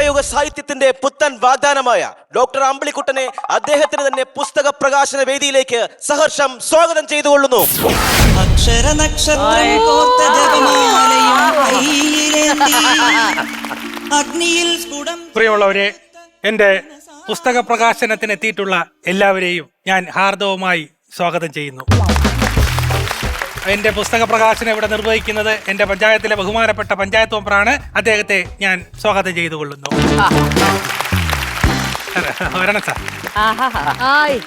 നവയുഗ സാഹിത്യത്തിന്റെ പുത്തൻ വാഗ്ദാനമായ ഡോക്ടർ അമ്പിളിക്കുട്ടനെ അദ്ദേഹത്തിന് തന്നെ പുസ്തക പ്രകാശന വേദിയിലേക്ക് സഹർഷം സ്വാഗതം ചെയ്തുകൊള്ളുന്നു. അക്ഷര അഗ്നിയിൽ പ്രിയമുള്ളവരെ എന്റെ പുസ്തക പ്രകാശനത്തിന് എത്തിയിട്ടുള്ള എല്ലാവരെയും ഞാൻ ഹാർദവുമായി സ്വാഗതം ചെയ്യുന്നു. എന്റെ പുസ്തക പ്രകാശനം ഇവിടെ നിർവഹിക്കുന്നത് എന്റെ പഞ്ചായത്തിലെ ബഹുമാനപ്പെട്ട പഞ്ചായത്ത് മെമ്പറാണ്. അദ്ദേഹത്തെ ഞാൻ സ്വാഗതം ചെയ്തു കൊള്ളുന്നു വരണം സാർ. ഹായ്.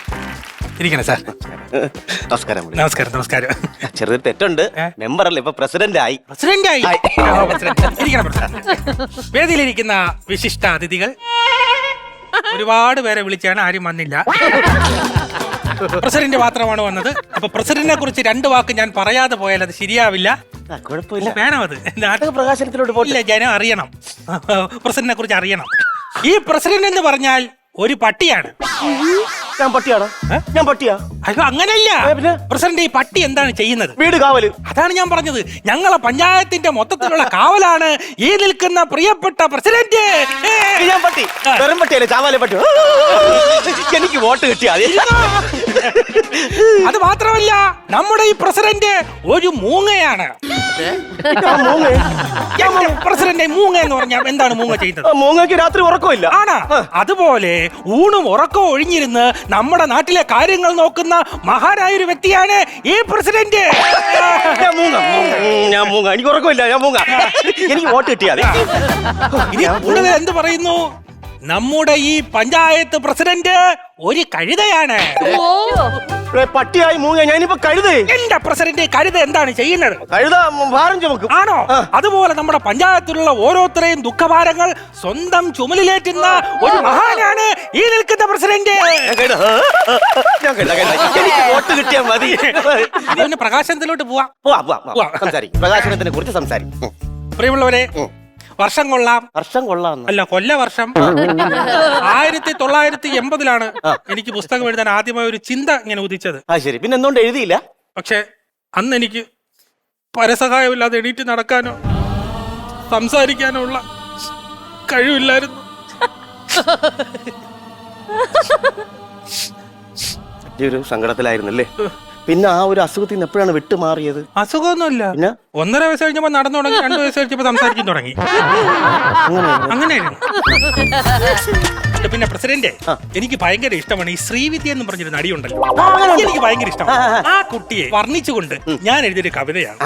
ഇരിക്കണം സാർ. നമസ്കാരം നമസ്കാരം നമസ്കാരം. ചെറിയൊരു തെറ്റുണ്ട്. ഏ? മെമ്പർ അല്ല ഇപ്പൊ പ്രസിഡന്റ് ആയി. പ്രസിഡന്റായി ആയി. ഓ, പ്രസിഡന്റ്. ഇരിക്കണം പ്രസിഡന്റ്. വേദിയിലിരിക്കുന്ന വിശിഷ്ട അതിഥികൾ ഒരുപാട് പേരെ വിളിച്ചാണ് ആരും വന്നില്ല. പ്രസിഡന്റ് മാത്രമാണ് വന്നത്. അപ്പൊ പ്രസിഡന്റിനെ കുറിച്ച് രണ്ട് വാക്ക് ഞാൻ പറയാതെ പോയാൽ അത് ശരിയാവില്ല. ആ, കുഴപ്പമില്ല. വേണം അത് നാട്ടക പ്രകാശനത്തിലോട്ട് പോട്ടെ. ജനം അറിയണം. പ്രസിഡന്റിനെ കുറിച്ച് അറിയണം. ഈ പ്രസിഡന്റ് എന്ന് പറഞ്ഞാൽ ഒരു പട്ടിയാണ്. ഞാൻ പട്ടിയാണ് ഞാൻ പട്ടിയാ. അയ്യോ അങ്ങനെയല്ല പ്രസിഡന്റ് ഈ പട്ടി എന്താണ് ചെയ്യുന്നത്? വീട് കാവൽ. അതാണ് ഞാൻ പറഞ്ഞത്. ഞങ്ങളെ പഞ്ചായത്തിന്റെ മൊത്തത്തിലുള്ള കാവലാണ് ഈ നിൽക്കുന്ന പ്രിയപ്പെട്ട പ്രസിഡന്റ്. ഞാൻ പട്ടി. വെറും പട്ടിയല്ലേ ചാവാലെ പട്ടി. എനിക്ക് വോട്ട് കിട്ടിയാ അത് മാത്രമല്ല നമ്മുടെ ഈ പ്രസിഡന്റ് ഒരു മൂങ്ങയാണ്. പ്രസിഡന്റ് മൂങ്ങ എന്ന് പറഞ്ഞാൽ എന്താണ് മൂങ്ങ ചെയ്യുന്നത്? മൂങ്ങയ്ക്ക് രാത്രി ഉറക്കമില്ല. ആണാ? അതുപോലെ ഊണും ഉറക്കവും ഒഴിഞ്ഞിരുന്ന് നമ്മുടെ നാട്ടിലെ കാര്യങ്ങൾ നോക്കുന്ന മഹാനായ ഒരു വ്യക്തിയാണ് ഈ പ്രസിഡന്റ്. ഞാൻ മൂങ്ങ. എനിക്ക് ഉറക്കമില്ല ഞാൻ മൂങ്ങ. എനിക്ക് വോട്ട് കിട്ടിയാൽ. ഇനി കൂടുതൽ എന്ത് പറയുന്നു? നമ്മുടെ ഈ പഞ്ചായത്ത് പ്രസിഡന്റ് ഒരു കഴുതയാണ്. പട്ടിയായി മൂങ്ങ ഞാനിപ്പോ കഴുതേ. എന്റെ പ്രസിഡന്റ് കഴുത എന്താണ് ചെയ്യുന്നത്? കഴുത ഭാരം ചുമക്കും. ആണോ? അതുപോലെ നമ്മുടെ പഞ്ചായത്തിലുള്ള ഓരോരുത്തരെയും ദുഃഖഭാരങ്ങൾ സ്വന്തം ചുമലിലേറ്റുന്ന ഒരു മഹാനാണ് ഈ നിൽക്കുന്ന പ്രസിഡന്റ്. വോട്ട് കിട്ടിയാ മതി. പ്രകാശനത്തിലോട്ട് പോവാം. പ്രകാശനത്തിനെ കുറിച്ച് സംസാരിക്കും. പ്രിയമുള്ളവരെ. വർഷം കൊള്ളാം. വർഷം കൊള്ളാം അല്ല കൊല്ല വർഷം. ആയിരത്തി തൊള്ളായിരത്തി എൺപതിലാണ് എനിക്ക് പുസ്തകം എഴുതാൻ ആദ്യമായ ഒരു ചിന്ത ഇങ്ങനെ ഉദിച്ചത്. ആ ശരി. പിന്നെ എന്തുകൊണ്ട് എഴുതിയില്ല? പക്ഷെ അന്ന് എനിക്ക് പരസഹായമില്ലാതെ എണീറ്റ് നടക്കാനോ സംസാരിക്കാനോ ഉള്ള കഴിവില്ലായിരുന്നു. ഒരു സങ്കടത്തിലായിരുന്നല്ലേ? പിന്നെ ആ ഒരു അസുഖത്തിൽ നിന്ന് എപ്പോഴാണ് വിട്ടുമാറിയത്? അസുഖമൊന്നുമില്ല. പിന്നെ? ഒന്നര വയസ്സ് കഴിഞ്ഞപ്പോ നടന്നു തുടങ്ങി രണ്ടു വയസ്സ് കഴിഞ്ഞപ്പോ സംസാരിക്കാൻ തുടങ്ങി. അങ്ങനെയായിരുന്നു. പിന്നെ പ്രസിഡന്റ് എനിക്ക് ഭയങ്കര ഇഷ്ടമാണ് ഈ ശ്രീവിദ്യ എന്ന് പറഞ്ഞൊരു നടിയുണ്ടല്ലോ. എനിക്ക് ഭയങ്കര ഇഷ്ടമാണ്. ആ കുട്ടിയെ വർണിച്ചുകൊണ്ട് ഞാൻ എഴുതിയൊരു കവിതയാണ്.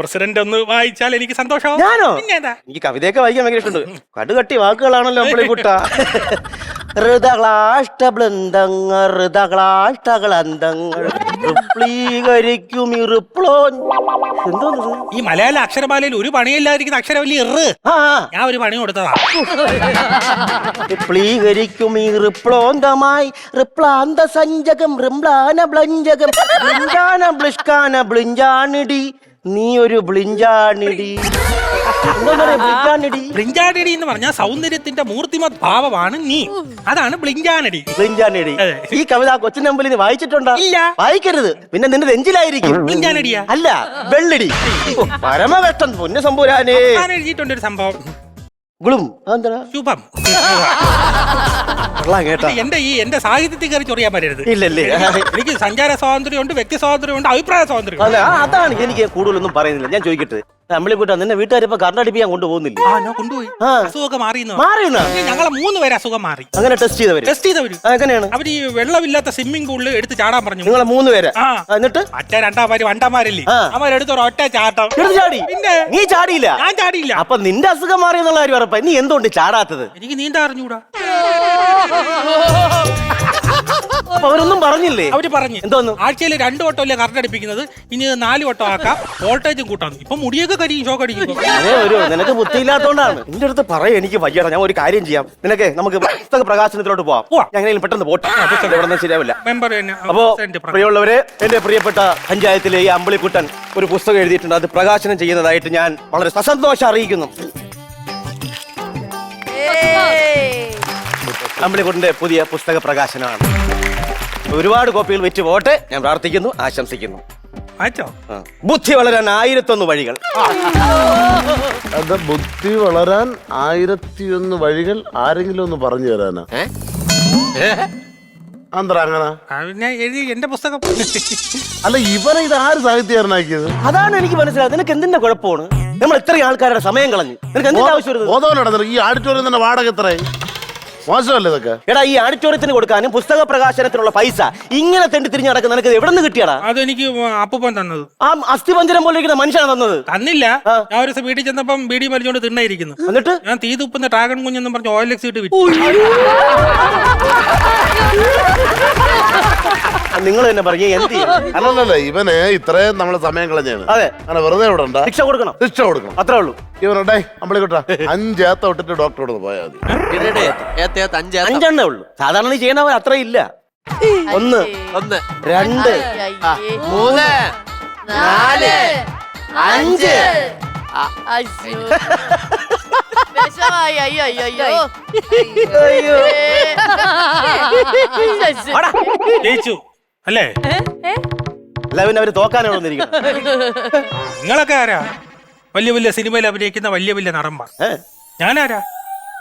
പ്രസിഡന്റ് ഒന്ന് വായിച്ചാൽ എനിക്ക് സന്തോഷം. ഞാനോ? എനിക്ക് കവിതയൊക്കെ വായിക്കാൻ ഭയങ്കര ഇഷ്ടമുണ്ട്. കടുകട്ടി വാക്കുകളാണല്ലോ നമ്മളെ കുട്ട. ഋതകളാഷ്ടബൃന്ദങ്ങൾ ഋതകളാഷ്ടകളന്തങ്ങൾ റിപ്ലീകരിക്കും ഈ റിപ്ലോ എന്തോന്നത്? ഈ മലയാള അക്ഷരമാലയിൽ ഒരു പണിയില്ലാതിരിക്കുന്ന അക്ഷരമല്ലി ഇറ് ആ. ഞാൻ ഒരു പണി കൊടുത്തതാ. റിപ്ലീകരിക്കും ഈ റിപ്ലോന്തമായി റിപ്ലാന്ത സഞ്ചകം റിംബ്ലാന ബ്ലഞ്ചകം. ബ്ലിഞ്ചാന ബ്ലിഷ്കാന ബ്ലിഞ്ചാണിടി. നീ ഒരു ബ്ലിഞ്ചാണിടി. ബ്ലിഞ്ചാനടി എന്ന് പറഞ്ഞാൽ സൗന്ദര്യത്തിന്റെ മൂർത്തിമത് ഭാവമാണ് നീ. അതാണ് ബ്ലിഞ്ചാനടി ബ്ലിഞ്ചാനടി അതെ. ഈ കവിത ആ കൊച്ചിന്റെ മുമ്പിൽ നീ വായിച്ചിട്ടുണ്ടോ? ഇല്ല. വായിക്കരുത്. പിന്നെ നിന്റെ നെഞ്ചിലായിരിക്കും. ബ്ലിഞ്ചാനടിയാ അല്ല വെള്ളിടി. ഓ, പരമകഷ്ടം പൊന്നു സംഭവം ഞാൻ എഴുതിയിട്ടുണ്ട് ഒരു സംഭവം. ഗുളും അതെന്താ ശുഭം. കൊള്ളാം കേട്ടാ. എന്റെ ഈ എന്റെ സാഹിത്യത്തിൽ കയറി ചൊറിയാൻ പറ്റരുത്. ഇല്ലല്ലേ. എനിക്ക് സഞ്ചാര സ്വാതന്ത്ര്യമുണ്ട് വ്യക്തി സ്വാതന്ത്ര്യമുണ്ട് അഭിപ്രായ സ്വാതന്ത്ര്യം അല്ല അതാണ് എനിക്ക് കൂടുതലൊന്നും പറയുന്നില്ല. ഞാൻ ചോദിക്കട്ടെ. അമ്മിളിക്കുട്ട നിന്നെ ഇപ്പൊ കർണടിപ്പിക്കാൻ കൊണ്ടുപോകുന്നില്ല? ആ ഞാൻ കൊണ്ടുപോയി. ആ. അസുഖമൊക്കെ മാറിയെന്ന് മാറിയെന്നാ? ഞങ്ങളെ മൂന്ന് പേരെ അസുഖം മാറി. അങ്ങനെ ടെസ്റ്റ് ചെയ്തവര്? ടെസ്റ്റ് ചെയ്തവര്. ആ, എങ്ങനെയാണ്? അവർ ഈ വെള്ളമില്ലാത്ത സ്വിമ്മിംഗ് പൂളിൽ എടുത്ത് ചാടാൻ പറഞ്ഞു. നിങ്ങളെ മൂന്ന് പേര്. ആ. എന്നിട്ട്? മറ്റേ രണ്ടാമാര് വണ്ടമാരല്ലേ ആ. അവരെടുത്ത് ഒറ്റ ചാട്ടം. എടുത്ത് ചാടി? പിന്നെ? നീ ചാടിയില്ല? ഞാൻ ചാടിയില്ല. അപ്പൊ നിന്റെ അസുഖം മാറിയെന്നുള്ള കാര്യം ഉറപ്പാ. നീ എന്തുകൊണ്ട് ചാടാത്തത്? എനിക്ക് നീന്താ അറിഞ്ഞൂടാ. അവരൊന്നും പറഞ്ഞില്ലേ? അവർ പറഞ്ഞു. എന്തോന്ന്? ആഴ്ചയിൽ രണ്ട് വട്ടം അല്ലേ കറണ്ട് അടിപ്പിക്കുന്നത്? ഇനി നാല് വട്ടം ആക്കാം. വോൾട്ടേജും കൂട്ടാം. ഇപ്പൊ മുടിയൊക്കെ കരിയും ഷോക്ക് അടിക്കും അതേ ഒരു നിനക്ക് ബുദ്ധിയില്ലാത്തോണ്ടാണ്. എന്റെ അടുത്ത് പറയാം എനിക്ക് വയ്യടാ. ഞാൻ ഒരു കാര്യം ചെയ്യാം. നിനക്ക് നമുക്ക് പുസ്തക പ്രകാശനത്തിലോട്ട് പോവാം. ഞാൻ എങ്ങനെയും പെട്ടെന്ന് പോട്ടെ. ഇവിടെ ശരിയാവില്ല. മെമ്പർ തന്നെ അപ്പോ പ്രിയമുള്ളവരെ എന്റെ പ്രിയപ്പെട്ട പഞ്ചായത്തിലെ ഈ അമ്പിളിക്കുട്ടൻ ഒരു പുസ്തകം എഴുതിയിട്ടുണ്ട്. അത് പ്രകാശനം ചെയ്യുന്നതായിട്ട് ഞാൻ വളരെ സസന്തോഷം അറിയിക്കുന്നു. അമ്പിളിക്കുട്ടന്റെ പുതിയ പുസ്തക പ്രകാശനമാണ്. ഒരുപാട് കോപ്പികൾ വെച്ച് പോട്ടെ ഞാൻ പ്രാർത്ഥിക്കുന്നു ആശംസിക്കുന്നു. വായിച്ചോ ആ. ബുദ്ധി വളരാൻ ആയിരത്തൊന്ന് വഴികൾ. അത് ബുദ്ധി വളരാൻ ആയിരത്തിയൊന്ന് വഴികൾ ആരെങ്കിലും ഒന്ന് പറഞ്ഞു തരാനാ? അന്തര അങ്ങനെ? ആ, ഞാൻ എഴുതി എന്റെ പുസ്തകം. അല്ല ഇവനെ ഇത് ആര് സാഹിത്യകാരനാക്കിയത്? അതാണ് എനിക്ക് മനസ്സിലായത്. നിനക്ക് എന്തിന്റെ കുഴപ്പമാണ്? നമ്മൾ ഇത്രയും ആൾക്കാരുടെ സമയം കളഞ്ഞു. നിനക്ക് എന്തിന്റെ ആവശ്യം വരുന്നത്? ബോധവനാണ് ഈ ആഡിറ്റോറിയം തന്നെ വാടക എത്രയായി? മോശമല്ലേ ഇതൊക്കെ? എടാ ഈ ആഡിറ്റോറിയത്തിന് കൊടുക്കാനും പുസ്തക പ്രകാശനത്തിനുള്ള പൈസ ഇങ്ങനെ തെണ്ടി തിരിഞ്ഞ് നടക്കുന്ന നിനക്ക് എവിടെ നിന്ന് കിട്ടിയടാ? അതെനിക്ക് അപ്പൂപ്പൻ തന്നത്. ആ അസ്ഥിപഞ്ചരം പോലെ ഇരിക്കുന്ന മനുഷ്യനാണ് തന്നത്. തന്നില്ല. ഞാൻ ഒരു ദിവസം വീട്ടിൽ ചെന്നപ്പം ബീഡി മരിച്ചോണ്ട് തിണ്ണയിരിക്കുന്നു. എന്നിട്ട്? ഞാൻ തീ തുപ്പുന്ന ഡ്രാഗൺ കുഞ്ഞെന്നും പറഞ്ഞ് ഓയിൽ എക്സ് ഇട്ട് വിറ്റു. നിങ്ങൾ തന്നെ പറഞ്ഞു എന്ത് ചെയ്യും? ഇവന് ഇത്രയും നമ്മളെ സമയം കളഞ്ഞാണ്. അതെ. അങ്ങനെ വെറുതെ ഇവിടെ ശിക്ഷ കൊടുക്കണം. ശിക്ഷ കൊടുക്കണം. അത്രേ ഉള്ളൂ. ഇവനുണ്ടേ നമ്മളെ കിട്ടാ അഞ്ചേത്ത വിട്ടിട്ട് ഡോക്ടറോട് പോയാൽ മതി. ഏത്ത ഏത്ത അഞ്ച്. അഞ്ചെണ്ണേ ഉള്ളൂ. സാധാരണ നീ ചെയ്യണവർ അത്ര ഇല്ല. ഒന്ന്. ഒന്ന്. രണ്ട്. ആ, മൂന്ന്. നാല്. അഞ്ച്. വിഷമായി. അയ്യോ അയ്യോ അയ്യോ. അയ്യോ. അയ്യോ. ജയിച്ചു. അല്ലേ? അല്ല പിന്നെ അവർ തോക്കാനാണ് വന്നിരിക്കുന്നത്. നിങ്ങളൊക്കെ ആരാ? വലിയ വലിയ സിനിമയിൽ അഭിനയിക്കുന്ന വലിയ വലിയ നടന്മാർ. ഏ? ഞാനാരാ?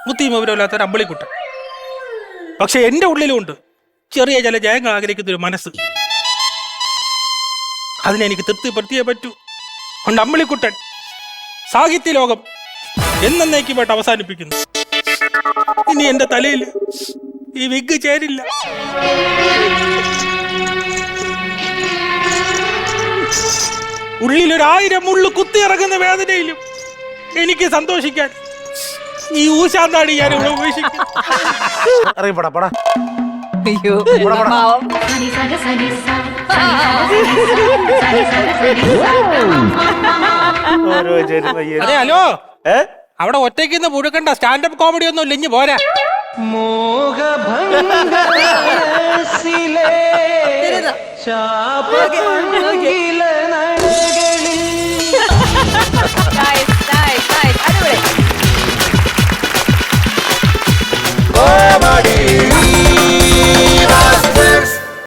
മുത്തി വിവരമില്ലാത്ത ഒരു അമ്പളിക്കുട്ടൻ. പക്ഷെ എന്റെ ഉള്ളിലുണ്ട് ചെറിയ ചില ജയങ്ങൾ ആഗ്രഹിക്കുന്ന ഒരു മനസ്സ്. അതിനെനിക്ക് തൃപ്തിപ്പെടുത്തിയേ പറ്റൂ. ഉണ്ട് അമ്പിളിക്കുട്ടൻ സാഹിത്യ ലോകം എന്നേക്കുമായിട്ട് അവസാനിപ്പിക്കുന്നു. ഇനി എന്റെ തലയിൽ ഈ വിഗ് ചേരില്ല. ഉള്ളിലൊരായിരം മുള്ളു കുത്തിയിറങ്ങുന്ന വേദനയിലും എനിക്ക് സന്തോഷിക്കാൻ ഈ ഊശാന്താടി ഞാൻ ഇവിടെ ഉപേക്ഷിക്കുന്നത്. അറിയപ്പെടാ പടാ അയ്യോ പാവം. ഓരോ ജന്മയ്യ. അതെ ഹലോ. ഏ? അവിടെ ഒറ്റയ്ക്ക് പുഴുക്കണ്ട. സ്റ്റാൻഡപ്പ് കോമഡി ഒന്നും ഇല്ല ഇഞ്ഞ് പോരാ. തരുന്ന. ಮಾಡಿ